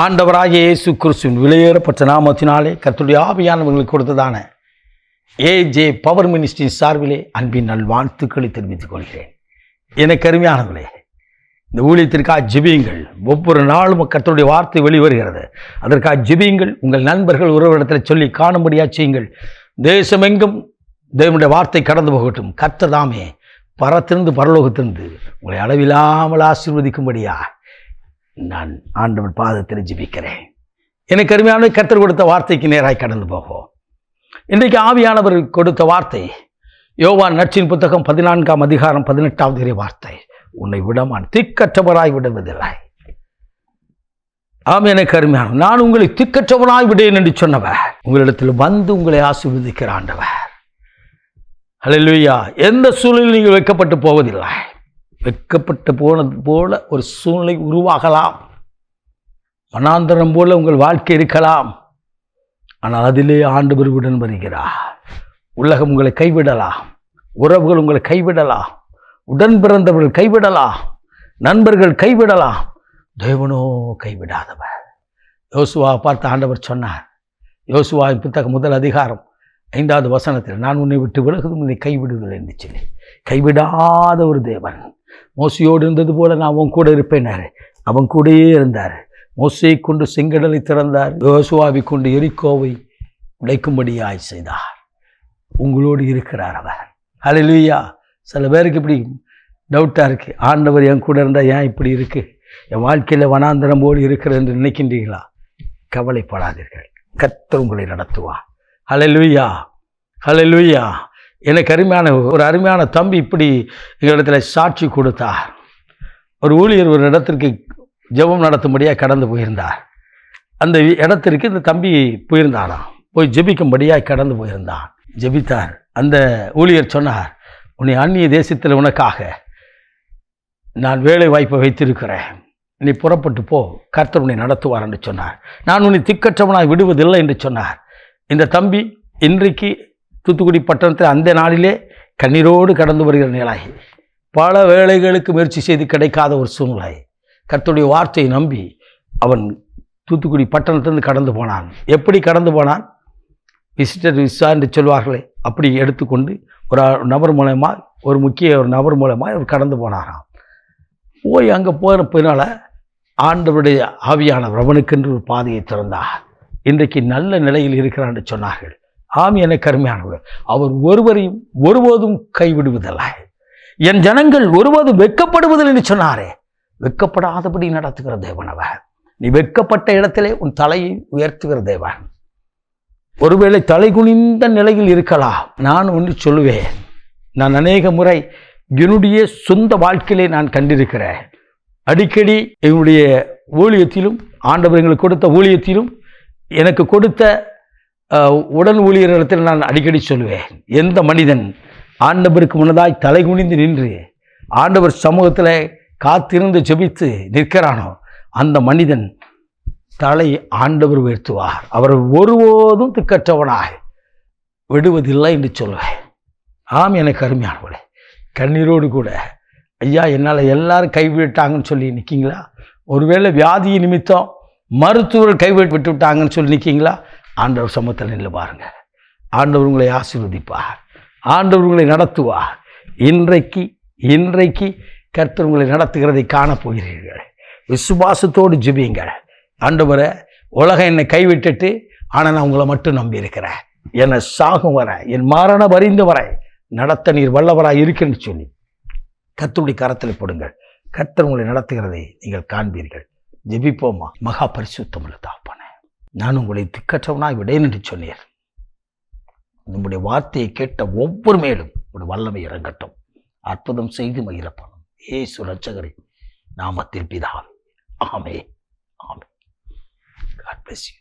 ஆண்டவராக இயேசு கிறிஸ்துவின் விலையேறப்பட்ட நாமத்தினாலே கத்துடைய ஆவியானவர்களுக்கு கொடுத்ததான ஏஜே பவர் மினிஸ்ட்ரி சார்பிலே அன்பின் நல்வாழ்த்துக்களை தெரிவித்துக் கொள்கிறேன். எனக்கு அருமையானவர்களே இந்த ஊழியத்திற்காக ஜிபியுங்கள். ஒவ்வொரு நாளும் கத்தருடைய வார்த்தை வெளிவருகிறது. அதற்காக ஜிபியுங்கள். உங்கள் நண்பர்கள் உறவிடத்தில் சொல்லி காணும்படியாக செய்யுங்கள். தேசமெங்கும் தேவனுடைய வார்த்தை கடந்து போகட்டும். கத்ததாமே பரத்திருந்து பரலோகத்திருந்து உங்களை அளவில்லாமல் ஆசீர்வதிக்கும்படியா நான் ஆண்டவர் பாதத்தில் ஜெபிக்கிறேன். எனக்கு அருமையான கர்த்தர் கொடுத்த வார்த்தைக்கு நேராய் கடந்து போவோம். இன்றைக்கு ஆவியானவர் கொடுத்த வார்த்தை யோவான் நட்சின் புத்தகம் பதினான்காம் அதிகாரம் பதினெட்டாவது வார்த்தை. உன்னை விடமான் திக்கற்றவராய் விடுவதில்லை. ஆம் எனக்கு அருமையான நான் உங்களை திக்கற்றவனாய் விடேன் என்று சொன்னவர். உங்களிடத்தில் வந்து உங்களை ஆசீர்வதிக்கிற ஆண்டவர். ஹalleluya எந்த சூழ்நிலையில் நீங்கள் வைக்கப்பட்டு போவதில்லை. வெட்கப்பட்டு போனது போல ஒரு சூழ்நிலை உருவாகலாம். மனாந்தரம் போல உங்கள் வாழ்க்கை இருக்கலாம். ஆனால் அதிலே ஆண்டு பெருவுடன் வருகிறார். உலகம் உங்களை கைவிடலாம். உறவுகள் உங்களை கைவிடலாம். உடன் பிறந்தவர்கள் கைவிடலாம். நண்பர்கள் கைவிடலாம். தேவனோ கைவிடாதவர். யோசுவா பார்த்து ஆண்டவர் சொன்னார். யோசுவா புத்தகம் முதல் அதிகாரம் ஐந்தாவது வசனத்தில் நான் உன்னை விட்டு விலகுதும் உன்னை கைவிடுதல் என்று சொல்லி. கைவிடாத ஒரு தேவன். மோசியோடு இருந்தது போல நான் அவன் கூட இருப்பேனாரு அவன் கூடயே இருந்தார். மோசையை கொண்டு செங்கடலை திறந்தார். யோசுவாவை கொண்டு எரிக்கோவை உடைக்கும்படியாய் செய்தார். உங்களோடு இருக்கிறார் அவர். ஹalleluya. சில பேருக்கு இப்படி டவுட்டாக இருக்குது ஆண்டவர் என் கூட இருந்தால் ஏன் இப்படி இருக்குது என் வாழ்க்கையில் வனாந்தரம் போடு இருக்கிறது என்று நினைக்கின்றீங்களா கவலைப்படாதீர்கள். கர்த்தர் உங்களை நடத்துவார். ஹalleluya. ஹalleluya. எனக்கு அருமையான ஒரு அருமையான தம்பி இப்படி எங்களிடத்தில் சாட்சி கொடுத்தார். ஒரு ஊழியர் ஒரு இடத்திற்கு ஜெபம் நடத்தும்படியாக கடந்து போயிருந்தார். அந்த இடத்திற்கு இந்த தம்பி போயிருந்தாராம். போய் ஜெபிக்கும்படியாக கடந்து போயிருந்தான் ஜெபித்தார். அந்த ஊழியர் சொன்னார் உன்னை அந்நிய தேசத்தில் உனக்காக நான் வேலை வாய்ப்பை வைத்திருக்கிறேன். நீ புறப்பட்டு போ. கர்த்தர் உன்னை நடத்துவார் என்று சொன்னார். நான் உன்னை திக்கற்றவனாய் விடுவதில்லை என்று சொன்னார். இந்த தம்பி இன்றைக்கு தூத்துக்குடி பட்டணத்தில் அந்த நாளிலே கண்ணீரோடு கடந்து வருகிற நிலாகி பல வேலைகளுக்கு முயற்சி செய்து கிடைக்காத ஒரு சூழ்நிலை கர்த்தருடைய வார்த்தையை நம்பி அவன் தூத்துக்குடி பட்டணத்திலிருந்து கடந்து போனான். எப்படி கடந்து போனான்? விசிட்டர் விசா என்று சொல்வார்களே அப்படி எடுத்துக்கொண்டு ஒரு நபர் மூலயமா ஒரு முக்கிய ஒரு நபர் மூலமாக அவர் கடந்து போனாராம். போய் அங்கே போகிற பின்னால் ஆண்டவருடைய ஆவியானவர் அவனுக்கென்று ஒரு பாதையை திறந்தார். இன்றைக்கு நல்ல நிலையில் இருக்கிறான்னு என்று சொன்னார்கள். ஆம் என கருமையானவர் அவர் ஒருவரையும் ஒருபோதும் கைவிடுவதில்லை. என் ஜனங்கள் ஒருபோதும் வெட்கப்படுவதில்லை என்று சொன்னாரே. வெட்கப்படாதபடி நடத்துகிற தேவனவர் நீ வெட்கப்பட்ட இடத்திலே உன் தலையை உயர்த்துகிற தேவன். ஒருவேளை தலை குனிந்த நிலையில் இருக்கலாம். நான் ஒன்று சொல்லுவேன். நான் அநேக முறை என்னுடைய சொந்த வாழ்க்கையிலே நான் கண்டிருக்கிறேன். அடிக்கடி என்னுடைய ஊழியத்திலும் ஆண்டவர் எங்களுக்கு கொடுத்த ஊழியத்திலும் எனக்கு கொடுத்த உடல் ஊழியர்களிடத்தில் நான் அடிக்கடி சொல்லுவேன் எந்த மனிதன் ஆண்டவருக்கு முன்னதாய் தலை குனிந்து நின்று ஆண்டவர் சமூகத்தில் காத்திருந்து ஜெபித்து நிற்கிறானோ அந்த மனிதன் தலை ஆண்டவர் உயர்த்துவார். அவர் ஒருபோதும் திக்கற்றவனாய் விடுவதில்லை என்று சொல்லுவேன். ஆம் எனக்கு அருமையானவளே கண்ணீரோடு கூட ஐயா என்னால் எல்லாரும் கைவிட்டாங்கன்னு சொல்லி நிற்கிங்களா ஒருவேளை வியாதி நிமித்தம் மருத்துவர்கள் கைவிட்டு விட்டு விட்டாங்கன்னு சொல்லி நிற்கிங்களா ஆண்டவர் சமத்தில் நின்று பாருங்க. ஆண்டவர் உங்களை ஆசீர்வதிப்பார். ஆண்டவர் உங்களை நடத்துவார். இன்றைக்கு இன்றைக்கு கர்த்தர் உங்களை நடத்துகிறதை காணப்போகிறீர்கள் விசுவாசத்தோடு ஜெபியுங்கள். ஆண்டவரை உலகம் என்னை கைவிட்டுட்டு ஆனால் நான் உங்களை மட்டும் நம்பி இருக்கிறேன் என்னை சாகும் வர என் மாறன வரிந்து வரை நடத்த நீர் வல்லவராக இருக்குன்னு சொல்லி கத்தருடைய கரத்தில் போடுங்கள். கர்த்தர் உங்களை நடத்துகிறதை நீங்கள் காண்பீர்கள். ஜெபிப்போமா? மகா பரிசுத்தமுள்ள தான் நான் உங்களை திக்கற்றவனாய் விடேன் என்று சொன்னீர். நம்முடைய வார்த்தையை கேட்ட ஒவ்வொரு மேலும் ஒரு வல்லமை இறங்கட்டும். அற்புதம் செய்து மகிழப்படும். ஏசு ரட்சகரை நாமத்தில் பிதாவே. ஆமே ஆமே காட் bless you.